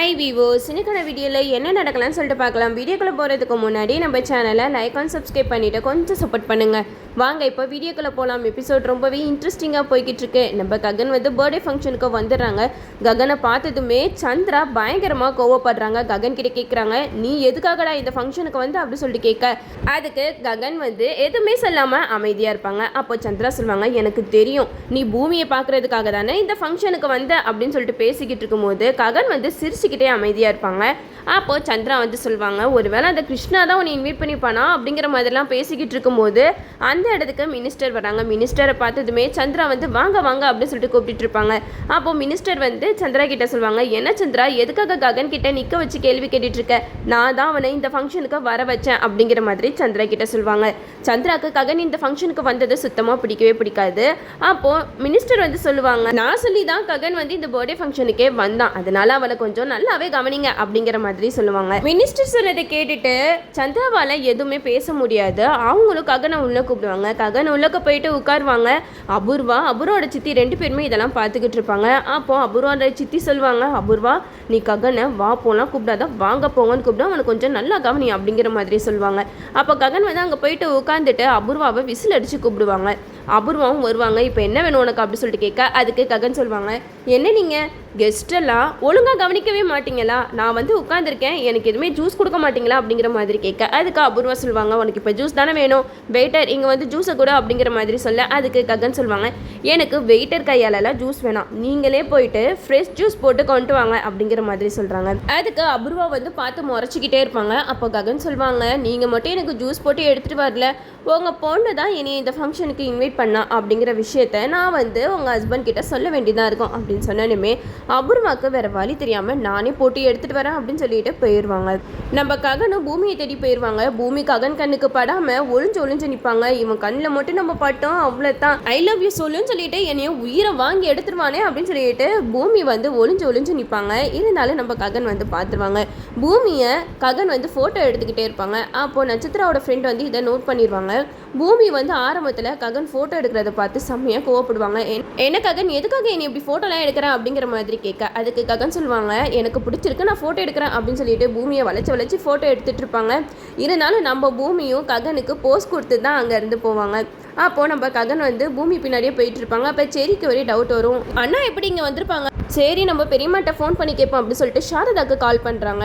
Hi Vivo சினிக்கான வீடியோவில் என்ன நடக்கலாம்னு சொல்லிட்டு பார்க்கலாம். வீடியோக்குள்ளே போகிறதுக்கு முன்னாடி நம்ம சேனலை லைக் அண்ட் சப்ஸ்கிரைப் பண்ணிவிட்டு கொஞ்சம் சப்போர்ட் பண்ணுங்கள் வாங்க இப்போ வீடியோக்குள்ளே போகலாம் எபிசோட் ரொம்பவே இன்ட்ரெஸ்டிங்காக போய்கிட்டு இருக்கு. நம்ம ககன் வந்து பர்த்டே ஃபங்க்ஷனுக்கு வந்துடுறாங்க. ககனை பார்த்ததுமே சந்திரா பயங்கரமாக கோவப்படுறாங்க. ககன் கிட்ட கேட்குறாங்க நீ எதுக்காகடா இந்த ஃபங்க்ஷனுக்கு வந்து? அப்படி சொல்லிட்டு கேட்க. அதுக்கு ககன் வந்து எதுவுமே சொல்லாமல் அமைதியாக இருப்பாங்க. அப்போ சந்திரா சொல்லுவாங்க எனக்கு தெரியும். நீ பூமியை பார்க்கறதுக்காக தானே இந்த ஃபங்க்ஷனுக்கு வந்த? அப்படின்னு சொல்லிட்டு பேசிக்கிட்டு இருக்கும்போது ககன் வந்து சிரிச்சு சிரிச்சுக்கிட்டே அமைதியாக இருப்பாங்க. அப்போது சந்திரா வந்து சொல்லுவாங்க ஒருவேளை அந்த கிருஷ்ணா தான் உன்னை இன்வைட் பண்ணிப்பானா? அப்படிங்கிற மாதிரிலாம் பேசிக்கிட்டு இருக்கும்போது அந்த இடத்துக்கு மினிஸ்டர் வராங்க. மினிஸ்டரை பார்த்ததுமே சந்திரா வந்து வாங்க வாங்க அப்படின்னு சொல்லிட்டு கூப்பிட்டு இருப்பாங்க. அப்போ மினிஸ்டர் வந்து சந்திரா கிட்ட சொல்லுவாங்க என்ன சந்திரா எதுக்காக ககன் கிட்ட நிற்க வச்சு கேள்வி கேட்டுட்டு இருக்க? நான் தான் அவனை இந்த ஃபங்க்ஷனுக்கு வர வச்சேன் அப்படிங்கிற மாதிரி சந்திரா கிட்ட சொல்லுவாங்க. சந்திராக்கு ககன் இந்த ஃபங்க்ஷனுக்கு வந்தது சுத்தமாக பிடிக்கவே பிடிக்காது. அப்போ மினிஸ்டர் வந்து சொல்லுவாங்க நான் சொல்லி தான் ககன் வந்து இந்த பர்த்டே ஃபங்க்ஷனுக்கே வந்தான். அதனால அவனை கொஞ்சம் நல்லாவே கவனிங்க அப்படிங்கிற மாதிரி சொல்லுவாங்க. மினிஸ்டர் சொன்னதை கேட்டுட்டு சந்திராவால எதுவுமே பேச முடியாது. அவங்களும் ககனை உள்ள கூப்பிடுவாங்க. ககன் உள்ளக்க போயிட்டு உட்காருவாங்க. அபூர்வா அபூர்வோட சித்தி ரெண்டு பேருமே இதெல்லாம் பார்த்துக்கிட்டு இருப்பாங்க. அப்போ அபூர்வோட சித்தி சொல்லுவாங்க அபூர்வா நீ ககனை வா போலாம் கூப்பிடாத வாங்க போங்கன்னு கூப்பிடும். அவனுக்கு கொஞ்சம் நல்லா கவனி அப்படிங்கிற மாதிரி சொல்லுவாங்க. அப்போ ககன் வந்து அங்கே போயிட்டு உட்காந்துட்டு அபூர்வாவை விசில் அடிச்சு கூப்பிடுவாங்க. அபூர்வாவும் வருவாங்க இப்போ என்ன வேணும் உனக்கு? அப்படின்னு சொல்லிட்டு கேட்க அதுக்கு ககன் சொல்லுவாங்க என்ன நீங்கள் கெஸ்டெல்லாம் ஒழுங்காக கவனிக்கவே மாட்டீங்களா? நான் வந்து உட்காந்துருக்கேன் எனக்கு எதுவுமே ஜூஸ் கொடுக்க மாட்டீங்களா? அப்படிங்கிற மாதிரி கேட்க. அதுக்கு அபூர்வா சொல்லுவாங்க உனக்கு இப்போ ஜூஸ் தானே வேணும்? வெயிட்டர் இங்கே வந்து ஜூஸை கூட அப்படிங்கிற மாதிரி சொல்ல அதுக்கு ககன் சொல்லுவாங்க. எனக்கு வெயிட்டர் கையாலலாம் ஜூஸ் வேணாம். நீங்களே போயிட்டு ஃப்ரெஷ் ஜூஸ் போட்டு கொண்டு வாங்க அப்படிங்கிற மாதிரி சொல்கிறாங்க அதுக்கு அபூர்வா வந்து பார்த்து முறைச்சிக்கிட்டே இருப்பாங்க. அப்போ ககன் சொல்லுவாங்க நீங்கள் மட்டும் எனக்கு ஜூஸ் போட்டு எடுத்துகிட்டு வரல. உங்கள் பொண்ணு தான் என்னை இந்த ஃபங்க்ஷனுக்கு இன்வைட் பண்ணா. அப்படிங்கிற விஷயத்த நான் வந்து உங்கள் ஹஸ்பண்ட் கிட்ட சொல்ல வேண்டியதாக இருக்கும் அப்படின்னு சொன்னனுமே அபூர்வாக்கு வேற வழி தெரியாமல் நானே போட்டு எடுத்துகிட்டு வரேன் அப்படின்னு சொல்லிட்டு போயிடுவாங்க நம்ம ககனும் பூமியை தேடி போயிடுவாங்க பூமி ககன் கண்ணுக்கு படாமல் ஒளிஞ்சு ஒளிஞ்சு நிற்பாங்க இவன் கண்ணில் மட்டும் நம்ம பட்டோம் அவ்வளோதான் ஐ லவ் யூ சொல்லுன்னு சொல்லிட்டு என்னைய உயிரை வாங்கி எடுத்துருவானே அப்படின்னு சொல்லிட்டு பூமி வந்து ஒளிஞ்சு ஒளிஞ்சு நிற்பாங்க இருந்தாலும் நம்ம ககன் வந்து பார்த்துருவாங்க பூமியை ககன் வந்து ஃபோட்டோ எடுத்துக்கிட்டே இருப்பாங்க. அப்போ நட்சத்திராவோட ஃப்ரெண்ட் வந்து இதை நோட் பண்ணிடுவாங்க பூமி வந்து ஆரம்பத்தில் ககன் ஃபோட்டோ எடுக்கிறத பார்த்து செம்மையாக கோவப்படுவாங்க. என்- என்ன ககன்? எதுக்காக என்னை இப்படி ஃபோட்டோலாம் எடுக்கிறேன் அப்படிங்கிற மாதிரி கேட்க. அதுக்கு ககன் சொல்லுவாங்க எனக்கு பிடிச்சிருக்கு நான் ஃபோட்டோ எடுக்கிறேன் அப்படின்னு சொல்லிட்டு பூமியை வளைச்சு வளைச்சு ஃபோட்டோ எடுத்துட்டு இருப்பாங்க. இருந்தாலும் நம்ம பூமியும் ககனுக்கு போஸ் கொடுத்து தான் அங்கேருந்து போவாங்க. அப்போ நம்ம ககன் வந்து பூமி பின்னாடியே போயிட்டு இருப்பாங்க. அப்போ செரிக்கு ஒரே டவுட் வரும். அண்ணா எப்படி இங்கே வந்திருப்பாங்க? சரி நம்ம பெரியம்மாட்ட ஃபோன் பண்ணி கேட்போம் அப்படின்னு சொல்லிட்டு சாரதாக்கு கால் பண்ணுறாங்க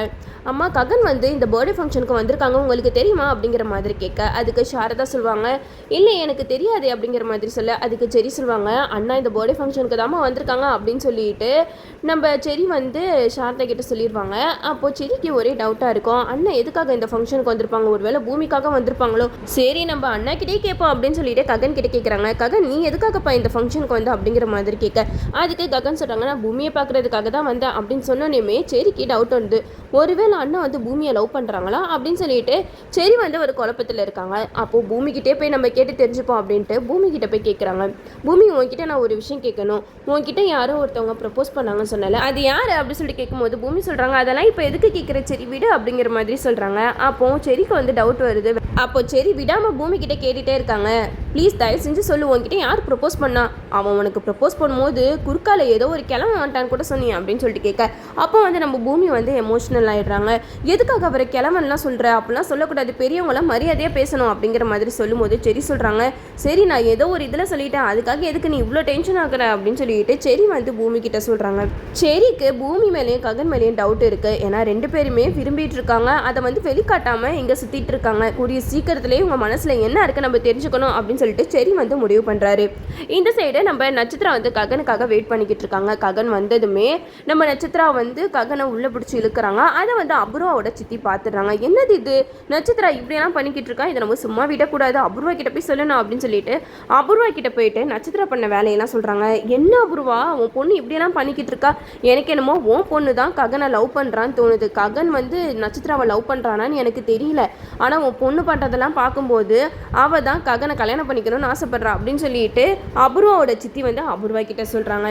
அம்மா ககன் வந்து இந்த பர்த்டே ஃபங்க்ஷனுக்கு வந்திருக்காங்க. உங்களுக்கு தெரியுமா? அப்படிங்கிற மாதிரி கேட்க அதுக்கு சாரதா சொல்லுவாங்க இல்லை எனக்கு தெரியாது அப்படிங்கிற மாதிரி சொல்ல அதுக்கு செரி சொல்லுவாங்க அண்ணா இந்த பர்த்டே ஃபங்க்ஷனுக்கு தாம்மா வந்திருக்காங்க அப்படின்னு சொல்லிட்டு நம்ம செரி வந்து சாரதா கிட்ட சொல்லிடுவாங்க. அப்போது செரிக்கு ஒரே டவுட்டாக இருக்கும் அண்ணன் எதுக்காக இந்த ஃபங்க்ஷனுக்கு வந்திருப்பாங்க? ஒருவேளை பூமிக்காக வந்திருப்பாங்களோ? சரி நம்ம அண்ணா கிட்டே கேட்போம் அப்படின்னு சொல்லிட்டு ககன் கிட்ட கேட்குறாங்க ககன் நீ எதுக்காகப்பா இந்த ஃபங்க்ஷனுக்கு வந்து? அப்படிங்கிற மாதிரி கேட்க அதுக்கு ககன் சொல்கிறாங்க நான் பூமியை பார்க்கறதுக்காக தான் வந்தேன் அப்படின்னு சொன்னோன்னே செரிக்கு டவுட் வந்து ஒருவேளை அண்ணன் வந்து பூமியை லவ் பண்ணுறாங்களா அப்படின்னு சொல்லிட்டு செரி வந்து ஒரு குழப்பத்தில் இருக்காங்க. அப்போது பூமிக்கிட்டே போய் நம்ம கேட்டு தெரிஞ்சுப்போம் அப்படின்ட்டு பூமிக்கிட்ட போய் கேட்குறாங்க பூமி உன்கிட்ட நான் ஒரு விஷயம் கேட்கணும் உன்கிட்ட யாரோ ஒருத்தவங்க ப்ரப்போஸ் பண்ணாங்கன்னு சொன்னல அது யார்? அப்படின்னு சொல்லிட்டு கேட்கும்போது பூமி சொல்கிறாங்க அதெல்லாம் இப்போ எதுக்கு கேட்குற சரி விடு அப்படிங்கிற மாதிரி சொல்கிறாங்க அப்போ செரிக்கு வந்து டவுட் வருது. அப்போ சரி விடாமல் பூமி கிட்டே கேட்டுகிட்டே இருக்காங்க. ப்ளீஸ் தயவு செஞ்சு சொல்லு உன்கிட்ட யார் ப்ரப்போஸ் பண்ணா? அவன் உனக்கு ப்ரப்போஸ் பண்ணும்போது குறுக்கால ஏதோ ஒரு கிளம்ப மாட்டான்னு கூட சொன்னீங்க அப்படின்னு சொல்லிட்டு கேட்க. அப்போ வந்து நம்ம பூமி வந்து எமோஷ்னல் ஆகிடுறாங்க எதுக்காக அவரை கிளம்பலாம் சொல்கிற அப்படிலாம் சொல்லக்கூடாது. பெரியவங்களாம் மரியாதையாக பேசணும் அப்படிங்கிற மாதிரி சொல்லும்போது சரி சொல்கிறாங்க சரி நான் ஏதோ ஒரு இதில் சொல்லிட்டேன். அதுக்காக எதுக்கு நீ இவ்வளோ டென்ஷன் ஆகுற அப்படின்னு சொல்லிட்டு செரி வந்து பூமி கிட்ட சொல்கிறாங்க செரிக்கு பூமி மேலேயும் ககன் மேலேயும் டவுட் இருக்குது ஏன்னா ரெண்டு பேருமே விரும்பிட்டு இருக்காங்க. அதை வந்து வெளிக்காட்டாமல் இங்கே சுற்றிட்டு இருக்காங்க. கூடிய சீக்கிரத்துலேயே உங்கள் மனசில் என்ன இருக்குது நம்ம தெரிஞ்சுக்கணும் அப்படின்னு சொல்லிட்டு செரி வந்து முடிவு பண்ணுறாரு இந்த சைடு நம்ம நட்சத்திரம் வந்து ககனுக்காக வெயிட் பண்ணிக்கிட்டு இருக்காங்க. ககன் வந்ததுமே நம்ம நட்சத்திரா வந்து ககனை உள்ளே பிடிச்சி இழுக்கிறாங்க. அதை வந்து அபூர்வாவோட சித்தி பார்த்துடுறாங்க என்னது இது? நட்சத்திரா இப்படியெல்லாம் பண்ணிக்கிட்டு இருக்கா? இதை நம்ம சும்மா விடக்கூடாது. அபூர்வா கிட்ட போய் சொல்லணும் அப்படின்னு சொல்லிட்டு அபூர்வா கிட்ட போயிட்டு நட்சத்திரம் பண்ண வேலையெல்லாம் சொல்கிறாங்க என்ன அபூர்வா? உன் பொண்ணு இப்படியெல்லாம் பண்ணிக்கிட்டு இருக்கா? எனக்கு என்னமோ உன் பொண்ணு தான் ககனை லவ் பண்ணுறான்னு தோணுது. ககன் வந்து நட்சத்திராவை லவ் பண்ணுறானான்னு எனக்கு தெரியல. ஆனால் உன் பொண்ணு ஆர்ப்பாட்டத்தெல்லாம் பார்க்கும்போது அவள் தான் ககனை கல்யாணம் பண்ணிக்கணும்னு ஆசைப்படுறா அப்படின்னு சொல்லிட்டு அபூர்வாவோட சித்தி வந்து அபூர்வா கிட்ட சொல்கிறாங்க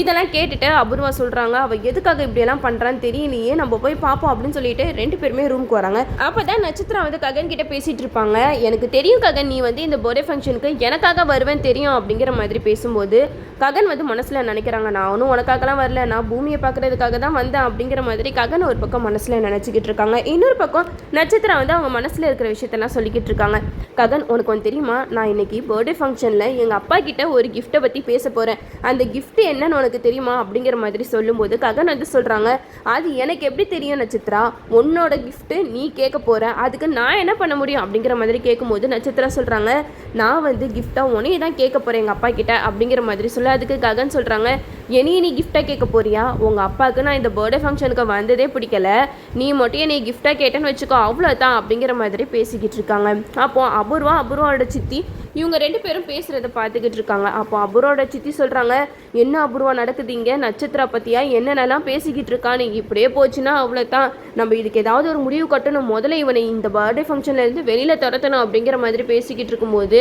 இதெல்லாம் கேட்டுட்டு அபூர்வா சொல்கிறாங்க அவள் எதுக்காக இப்படியெல்லாம் பண்ணுறான்னு தெரியலையே நம்ம போய் பார்ப்போம் அப்படின்னு சொல்லிட்டு ரெண்டு பேருமே ரூமுக்கு வராங்க. அப்போ தான் நட்சத்திரம் வந்து ககன் கிட்ட பேசிகிட்டு இருப்பாங்க. எனக்கு தெரியும் ககன் நீ வந்து இந்த பர்த்டே ஃபங்க்ஷனுக்கு எனக்காக வருவேன் தெரியும் அப்படிங்கிற மாதிரி பேசும்போது ககன் வந்து மனசில் நினைக்கிறாங்க நான் ஒன்றும் உனக்காகலாம் வரல நான் பூமியை பார்க்குறதுக்காக தான் வந்தேன் அப்படிங்கிற மாதிரி ககன் ஒரு பக்கம் மனசில் நினச்சிக்கிட்டு இருக்காங்க. இன்னொரு பக்கம் நட்சத்திரம் வந்து அவங்க மனசில் இருக்கிற விஷயத்தெல்லாம் சொல்லிக்கிட்டு இருக்காங்க. ககன் உனக்கு ஒன்று தெரியுமா? நான் இன்னைக்கு பர்த்டே ஃபங்க்ஷனில் எங்கள் அப்பா கிட்ட ஒரு கிஃப்ட்டை பற்றி பேச போகிறேன் அந்த கிஃப்ட் என்னன்னு உனக்கு தெரியுமா? அப்படிங்கிற மாதிரி சொல்லும்போது ககன் வந்து சொல்கிறாங்க அது எனக்கு எப்படி தெரியும் நட்சத்திரா? உன்னோட கிஃப்ட்டு நீ கேட்க போகிற அதுக்கு நான் என்ன பண்ண முடியும்? அப்படிங்கிற மாதிரி கேட்கும்போது நட்சத்திரா சொல்கிறாங்க நான் வந்து கிஃப்டாக உனையே தான் கேட்க போகிறேன் எங்கள் அப்பா கிட்ட. அப்படிங்கிற மாதிரி சொல்ல அதுக்கு ககன் சொல்கிறாங்க என்னையே நீ கிஃப்டாக கேட்க போறியா? உங்கள் அப்பாவுக்கு நான் இந்த பர்த்டே ஃபங்க்ஷனுக்கு வந்ததே பிடிக்கல. நீ மட்டும் என்னை கிஃப்டாக கேட்டேன்னு வச்சுக்கோ அவ்வளோதான் அப்படிங்கிற மாதிரி பேசிக்கிட்டு இருக்காங்க. அப்போ அபூர்வா அபூர்வாவோட சித்தி இவங்க ரெண்டு பேரும் பேசுகிறத பார்த்துக்கிட்டு இருக்காங்க. அப்போ அபூர்வாவோட சித்தி சொல்கிறாங்க என்ன அபூர்வா நடக்குது இங்கே நட்சத்திரா பற்றியா என்னென்னலாம் பேசிக்கிட்டு இருக்கான்னு? இப்படியே போச்சுன்னா அவ்வளோதான் நம்ம இதுக்கு ஏதாவது ஒரு முடிவு கட்டணும். முதல்ல இவனை இந்த பர்த்டே ஃபங்க்ஷன்லேருந்து வெளியில் துரத்தணும் அப்படிங்கிற மாதிரி பேசிக்கிட்டு இருக்கும்போது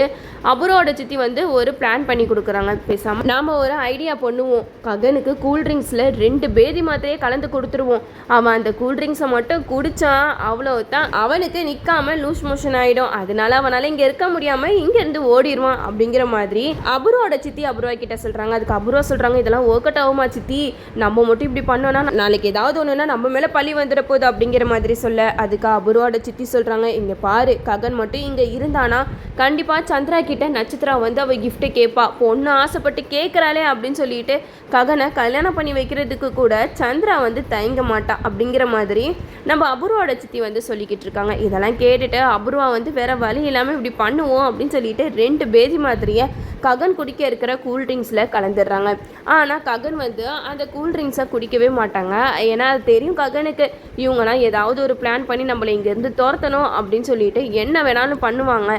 அபூர்வாவோட சித்தி வந்து ஒரு பிளான் பண்ணி கொடுக்குறாங்க. பேசாமல் நாம் ஒரு ஐடியா பண்ணுவோம். ககனுக்கு கூல்ட்ரிங்க்ஸில் ரெண்டு பேதி மாத்திரையே கலந்து கொடுத்துருவோம். அவன் அந்த கூல்ட்ரிங்க்ஸை மட்டும் குடித்தான் அவ்வளோதான் அவனுக்கு நிற்காம லூஸ் மோஷன் ஆகிடும் அதனால அவனால் இங்கே இருக்க முடியாமல் இங்கேருந்து ஓடிடுவான் அப்படிங்கிற மாதிரி அபுரோட சித்தி அபுருவா கிட்ட சொல்கிறாங்க அதுக்கு அபூர்வா சொல்கிறாங்க இதெல்லாம் ஒர்க் அவுட் ஆகுமா சித்தி? நம்ம மட்டும் இப்படி பண்ணோன்னா நாளைக்கு ஏதாவது ஒன்றுனா நம்ம மேலே பழி வந்துட போகுது அப்படிங்கிற மாதிரி சொல்ல அதுக்கு அபூர்வோட சித்தி சொல்கிறாங்க இங்கே பாரு ககன் மட்டும் இங்கே இருந்தானா கண்டிப்பாக சந்திரா கிட்ட நட்சத்திரா வந்து அவள் கிஃப்ட்டை கேட்பா பொண்ணு ஆசைப்பட்டு கேட்குறாளே அப்படின்னு சொல்லிட்டு ககனை கல்யாணம் பண்ணி வைக்கிறதுக்கு கூட சந்திரா வந்து தயங்க மாட்டா அப்படிங்கிற மாதிரி நம்ம அபூர்வோட சித்தி வந்து சொல்லிக்கிட்டு இருக்காங்க. இதெல்லாம் கேட்டுட்டு அபூர்வா வந்து வேற வழி இல்லாமல் இப்படி பண்ணுவோம் அப்படின்னு சொல்லிட்டு ரெண்டு பேதி மாதிரியே ககன் குடிக்க இருக்கிற கூல்ட்ரிங்க்ஸில் கலந்துடுறாங்க. ஆனால் ககன் வந்து அந்த கூல்ட்ரிங்க்ஸை குடிக்கவே மாட்டாங்க. ஏன்னா அது தெரியும் ககனுக்கு. இவங்கலாம் ஏதாவது ஒரு பிளான் பண்ணி நம்மளை இங்கேருந்து துரத்தணும் அப்படின்னு சொல்லிட்டு என்ன வேணாலும் பண்ணுவாங்க.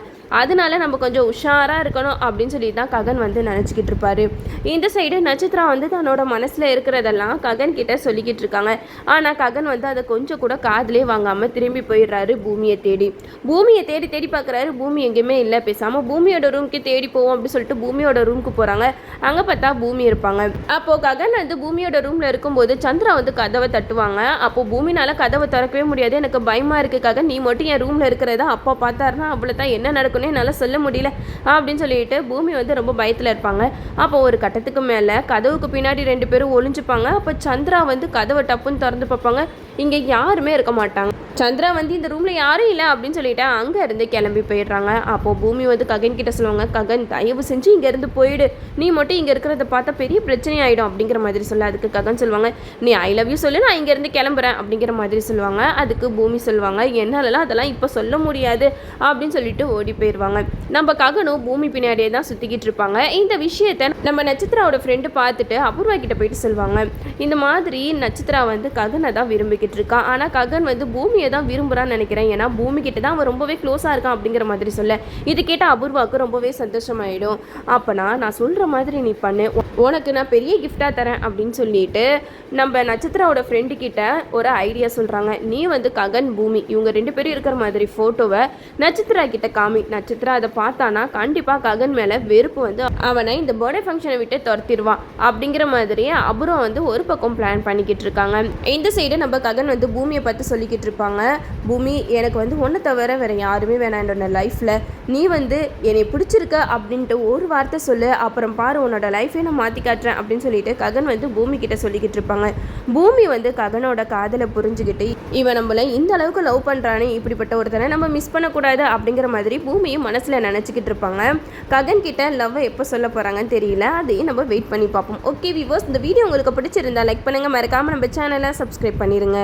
அதனால நம்ம கொஞ்சம் உஷாராக இருக்கணும் அப்படின்னு சொல்லி தான் ககன் வந்து நினச்சிக்கிட்டு இருப்பாரு. இந்த சைடு நட்சத்திரா வந்து தன்னோட மனசில் இருக்கிறதெல்லாம் ககன் கிட்ட சொல்லிக்கிட்டு இருக்காங்க. ஆனால் ககன் வந்து அதை கொஞ்சம் கூட காதலே வாங்காமல் திரும்பி போயிடுறாரு பூமியை தேடி. பூமியை தேடி தேடி பார்க்குறாரு பூமி எங்கேயுமே இல்லை பேசாமல் பூமியோட ரூம்க்கு தேடி போவோம் அப்படின்னு சொல்லிட்டு பூமியோட ரூமுக்கு போகிறாங்க அங்கே பார்த்தா பூமி இருப்பாங்க. அப்போது ககன் வந்து பூமியோட ரூமில் இருக்கும்போது சந்திரா வந்து கதவை தட்டுவாங்க. அப்போது பூமினால் கதவை திறக்கவே முடியாது. எனக்கு பயமாக இருக்குது ககன். நீ மட்டும் என் ரூமில் இருக்கிறத அப்பா பார்த்தாருன்னா அவ்வளோ தான் என்ன நடக்கும்னே என்னால் சொல்ல முடியல. அப்படின்னு சொல்லிட்டு பூமி வந்து ரொம்ப பயத்தில் இருப்பாங்க. அப்போ ஒரு கட்டத்துக்கு மேலே கதவுக்கு பின்னாடி ரெண்டு பேரும் ஒளிஞ்சுப்பாங்க. அப்போ சந்திரா வந்து கதவை டப்புன்னு திறந்து பார்ப்பாங்க. இங்கே யாருமே இருக்க மாட்டாங்க. சந்திரா வந்து இந்த ரூமில் யாரும் இல்லை அப்படின்னு சொல்லிட்டு அங்கே இருந்து கிளம்பி போயிடுறாங்க. அப்போது பூமி வந்து ககன் கிட்ட சொல்லுவாங்க ககன் தயவு செஞ்சு இங்கேருந்து போயிடு. நீ மட்டும் இங்கே இருக்கிறத பார்த்தா பெரிய பிரச்சனை ஆகிடும் அப்படிங்கிற மாதிரி சொல்ல அதுக்கு ககன் சொல்லுவாங்க நீ ஐ லவ் யூ சொல்லு நான் இங்கேருந்து கிளம்புறேன். அப்படிங்கிற மாதிரி சொல்லுவாங்க. அதுக்கு பூமி சொல்லுவாங்க என்னாலலாம் அதெல்லாம் இப்போ சொல்ல முடியாது. அப்படின்னு சொல்லிட்டு ஓடி போயிடுவாங்க. நம்ம ககனும் பூமி பின்னாடியே தான் சுற்றிக்கிட்டு இருப்பாங்க. இந்த விஷயத்த நம்ம நட்சத்திராவோட ஃப்ரெண்டு பார்த்துட்டு அபூர்வா கிட்ட போயிட்டு சொல்லுவாங்க. இந்த மாதிரி நட்சத்திரா வந்து ககனை தான் விரும்பிக்கிட்டு இருக்கான் ஆனால் ககன் வந்து பூமியை தான் விரும்புகிறான்னு நினைக்கிறேன். ஏன்னா பூமி கிட்ட தான் அவன் ரொம்பவே க்ளோஸாக இருக்கான் அப்படிங்கிற மாதிரி சொல்ல. இது கேட்ட அபூர்வாவுக்கு ரொம்பவே சந்தோஷமாயிடும். அப்போனா நான் சொல்கிற மாதிரி நீ பண்ணு. உனக்கு நான் பெரிய கிஃப்டாக தரேன் அப்படின்னு சொல்லிட்டு நம்ம நட்சத்திராவோட ஃப்ரெண்டு கிட்ட ஒரு ஐடியா சொல்கிறாங்க நீ வந்து ககன் பூமி இவங்க ரெண்டு பேரும் இருக்கிற மாதிரி ஃபோட்டோவை நட்சத்திரா கிட்ட காமி சித்ரா அதை பார்த்தானா கண்டிப்பாக ககன் மேலே வெறுப்பு வந்து அவனை இந்த பர்த்டே ஃபங்க்ஷனை விட்டு துரத்திடுவான் அப்படிங்கிற மாதிரியே அபுரம் வந்து ஒரு பக்கம் பிளான் பண்ணிக்கிட்டு இருக்காங்க. இந்த சைடு நம்ம ககன் வந்து பூமியை பார்த்து சொல்லிக்கிட்டு இருப்பாங்க. பூமி எனக்கு வந்து ஒன்று தவிர வேறு யாருமே வேணாம் என்னோட லைஃப்பில் நீ வந்து என்னை பிடிச்சிருக்க அப்படின்ட்டு ஒரு வார்த்தை சொல்லு. அப்புறம் பாரு உன்னோட லைஃபே நான் மாற்றி காட்டுறேன் அப்படின்னு சொல்லிட்டு ககன் வந்து பூமி கிட்ட சொல்லிக்கிட்டு இருப்பாங்க. பூமி வந்து ககனோட காதலை புரிஞ்சுக்கிட்டு இவன் நம்மளை இந்த அளவுக்கு லவ் பண்ணுறானே இப்படிப்பட்ட ஒருத்தனை நம்ம மிஸ் பண்ணக்கூடாது அப்படிங்கிற மாதிரி பூமியும் மனசில் நினச்சிக்கிட்டு இருப்பாங்க. ககன் கிட்ட லவ்வை எப்போ சொல்ல போகிறாங்கன்னு தெரியல. அதையும் நம்ம வெயிட் பண்ணி பார்ப்போம். ஓகே விவோஸ் இந்த வீடியோ உங்களுக்கு பிடிச்சிருந்தா லைக் பண்ணுங்கள் மறக்காமல் நம்ம சேனலை சப்ஸ்கிரைப் பண்ணிடுங்க